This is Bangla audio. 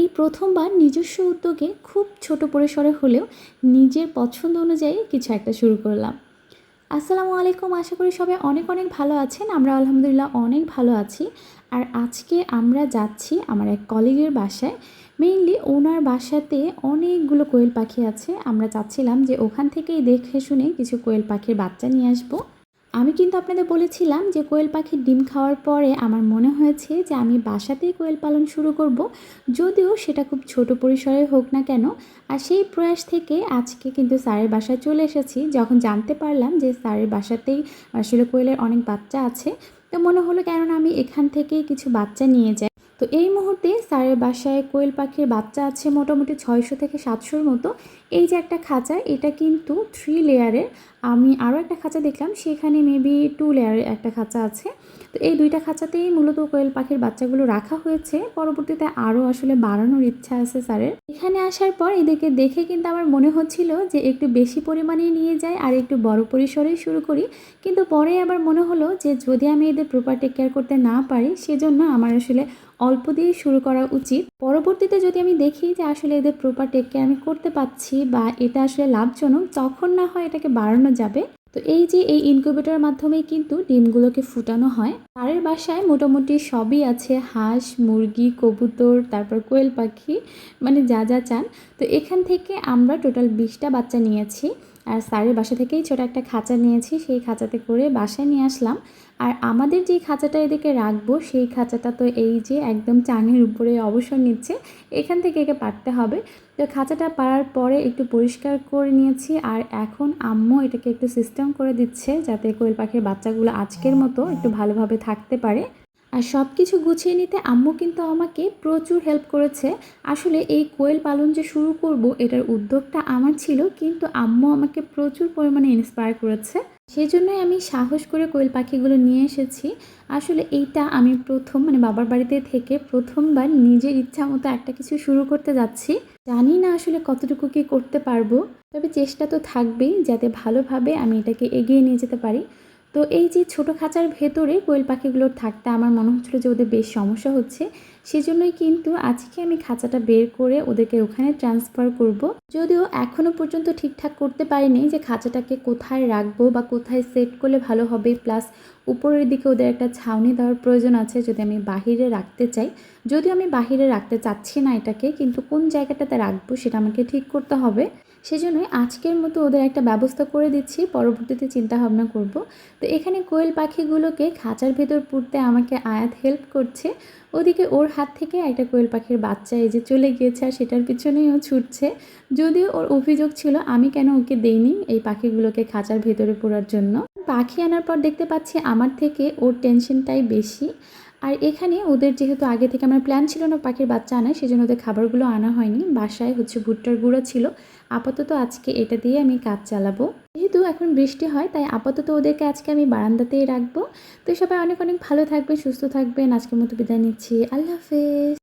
এই প্রথমবার নিজস্ব উদ্যোগে খুব ছোট পরিসরে হলেও নিজের পছন্দ অনুযায়ী কিছু একটা শুরু করলাম। আসসালামু আলাইকুম, আশা করি সবাই অনেক অনেক ভালো আছেন। আমরা আলহামদুলিল্লাহ অনেক ভালো আছি। আর আজকে আমরা যাচ্ছি আমার এক কলিগের বাসায়। মেইনলি ওনার বাসাতে অনেকগুলো কোয়েল পাখি আছে। আমরা চাচ্ছিলাম যে ওখান থেকেই দেখে শুনে কিছু কোয়েল পাখির বাচ্চা নিয়ে আসব। আমি কিন্তু আপনাদের বলেছিলাম যে কোয়েল পাখির ডিম খাওয়ার পরে আমার মনে হয়েছে যে আমি বাসাতেই কোয়েল পালন শুরু করব। যদিও সেটা খুব ছোট পরিসরে হোক না কেন, আর সেই প্রয়াস থেকে আজকে কিন্তু স্যারের বাসায় চলে এসেছি। যখন জানতে পারলাম যে স্যারের বাসাতেই আসলে কোয়েলের অনেক বাচ্চা আছে, তো মনে হলো কেননা আমি এখান থেকেই কিছু বাচ্চা নিয়ে যাই। তো এই মুহূর্তে স্যারের বাসায় কোয়েল পাখির বাচ্চা আছে মোটামুটি ছয়শো থেকে সাতশোর মতো। এই যে একটা খাঁচা, এটা কিন্তু থ্রি লেয়ারের আমি আরও একটা খাঁচা দেখলাম, সেখানে মেবি টু লেয়ারের একটা খাঁচা আছে। তো এই দুইটা খাঁচাতেই মূলত কোয়েল পাখির বাচ্চাগুলো রাখা হয়েছে। পরবর্তীতে আরও আসলে বাড়ানোর ইচ্ছা আছে স্যারের। এখানে আসার পর এদেরকে দেখে কিন্তু আমার মনে হচ্ছিল যে একটু বেশি পরিমাণে নিয়ে যাই আর একটু বড় পরিসরেই শুরু করি। কিন্তু পরে আবার মনে হলো যে যদি আমি এদের প্রপার টেক কেয়ার করতে না পারি, সেজন্য আমার আসলে অল্প দিয়ে শুরু করা উচিত। পরবর্তীতে যদি আমি দেখি যে আসলে এদের প্রপার টেক কেয়ার আমি করতে পারছি বা এটা আসলে লাভজনক, তখন না হয় এটাকে বাড়ানো যাবে। তো এই যে এই ইনকিউবেটরের মাধ্যমেই কিন্তু ডিমগুলোকে ফুটানো হয়। তারের বাসায় মোটামুটি সবই আছে। হাঁস, মুরগি, কবুতর, তারপর কোয়েল পাখি মানে যা যা চান। তো এখান থেকে আমরা টোটাল বিশটা বাচ্চা নিয়েছি। আর স্যারের বাসা থেকেই ছোটো একটা খাঁচা নিয়েছি, সেই খাঁচাতে করে বাসায় নিয়ে আসলাম। আর আমাদের যেই খাঁচাটা এদিকে রাখব, সেই খাঁচাটা তো এই যে একদম চাঙের উপরে অবসর নিচ্ছে, এখান থেকে একে পারতে হবে। তো খাঁচাটা পাড়ার পরে একটু পরিষ্কার করে নিয়েছি, আর এখন আম্মু এটাকে একটু সিস্টেম করে দিচ্ছে, যাতে কোয়েল পাখির বাচ্চাগুলো আজকের মতো একটু ভালোভাবে থাকতে পারে। আর সব কিছু গুছিয়ে নিতে আম্মু কিন্তু আমাকে প্রচুর হেল্প করেছে। আসলে এই কোয়েল পালন যে শুরু করব, এটার উদ্যোগটা আমার ছিল, কিন্তু আম্মু আমাকে প্রচুর পরিমাণে ইন্সপায়ার করেছে। সেই জন্যই আমি সাহস করে কোয়েল পাখিগুলো নিয়ে এসেছি। আসলে এইটা আমি প্রথম মানে বাবার বাড়িতে থেকে প্রথমবার নিজের ইচ্ছা মতো একটা কিছু শুরু করতে যাচ্ছি। জানি না আসলে কতটুকু কি করতে পারব, তবে চেষ্টা তো থাকবেই যাতে ভালোভাবে আমি এটাকে এগিয়ে নিয়ে যেতে পারি। তো এই যে ছোটো খাঁচার ভেতরে কোয়েল পাখিগুলোর থাকতে আমার মনে হচ্ছিল যে ওদের বেশ সমস্যা হচ্ছে, সেজন্যই কিন্তু আজকে আমি খাঁচাটা বের করে ওদেরকে ওখানে ট্রান্সফার করব। যদিও এখনও পর্যন্ত ঠিকঠাক করতে পারিনি যে খাঁচাটাকে কোথায় রাখব বা কোথায় সেট করলে ভালো হবে প্লাস উপরের দিকে ওদের একটা ছাউনি দেওয়ার প্রয়োজন আছে যদি আমি বাহিরে রাখতে চাই। যদিও আমি বাহিরে রাখতে চাচ্ছি না এটাকে, কিন্তু কোন জায়গাটাতে রাখব সেটা আমাকে ঠিক করতে হবে। সেজন্যই আজকের মতো ওদের একটা ব্যবস্থা করে দিচ্ছি, পরবর্তীতে চিন্তা ভাবনা করব। তো এখানে কোয়েল পাখিগুলোকে খাঁচার ভেতর পুড়তে আমাকে আয়াত হেল্প করছে। ওদিকে ওর হাত থেকে একটা কোয়েল পাখির বাচ্চা এই যে চলে গিয়েছে আর সেটার পিছনেই ও ছুটছে। যদিও ওর অভিযোগ ছিল, আমি কেন ওকে দেইনি এই পাখিগুলোকে খাঁচার ভেতরে পড়ার জন্য? পাখি আনার পর দেখতে পাচ্ছি আমার থেকে ওর টেনশনটাই বেশি। আর এখানে ওদের যেহেতু আগে থেকে আমার প্ল্যান ছিল না পাখির বাচ্চা আনায় সেজন্য ওদের খাবারগুলো আনা হয়নি। বাসায় হচ্ছে ভুট্টার গুঁড়ো ছিল। আপাতত আজকে এটা দিয়ে আমি কাজ চালাবো। যেহেতু এখন বৃষ্টি হয়, তাই আপাতত ওদেরকে আজকে আমি বারান্দাতেই রাখব। তো সবাই অনেক অনেক ভালো থাকবে সুস্থ থাকবেন। আজকের মতো বিদায় নিচ্ছি। আল্লাহ হাফেজ।